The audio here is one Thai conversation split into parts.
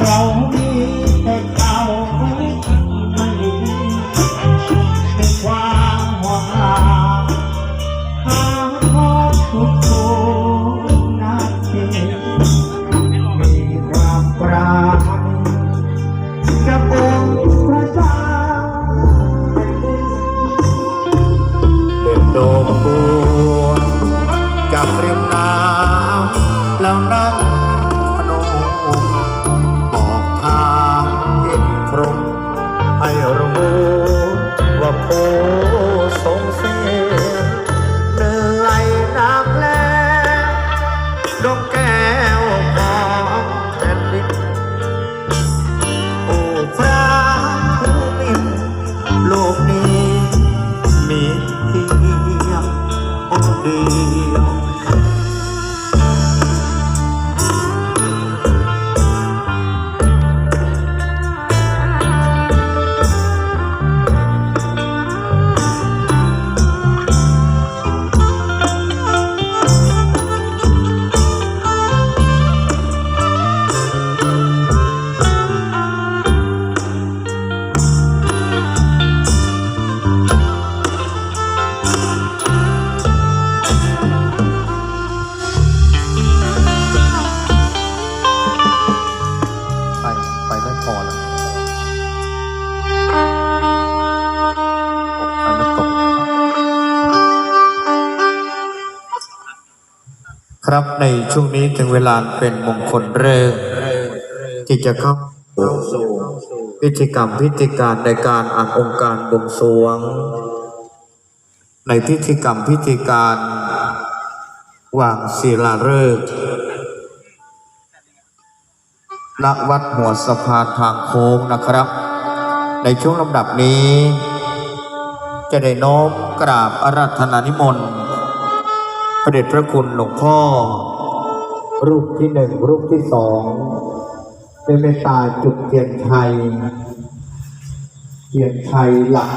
เรามีแต่เขาไม่มีในความห่วงหาหาทอทุกทุกนาทีมีความปราณีกับองค์พระเจ้าเดินโดม อ ไปไปไม่พอแล้วไปไม่ตกครับในช่วงนี้ถึงเวลาเป็นมงคลเริ่มที่จะเข้าสู่พิธีกรรมพิธีการในการอ่านองค์การบวงสรวง ในพิธีกรรมพิธีการ วางศิลาฤกษ์ณวัดหัวสะพานทางโค้งนะครับ ในช่วงลำดับนี้ จะได้น้อมกราบอารัธนานิมนต์พระเดชพระคุณหลวงพ่อ รูปที่หนึ่งรูปที่สองเป็นเมตตาจุดเทียนชัยเทียนชัยหลัก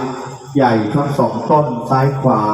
ใหญ่ทั้งสองต้นซ้ายขวา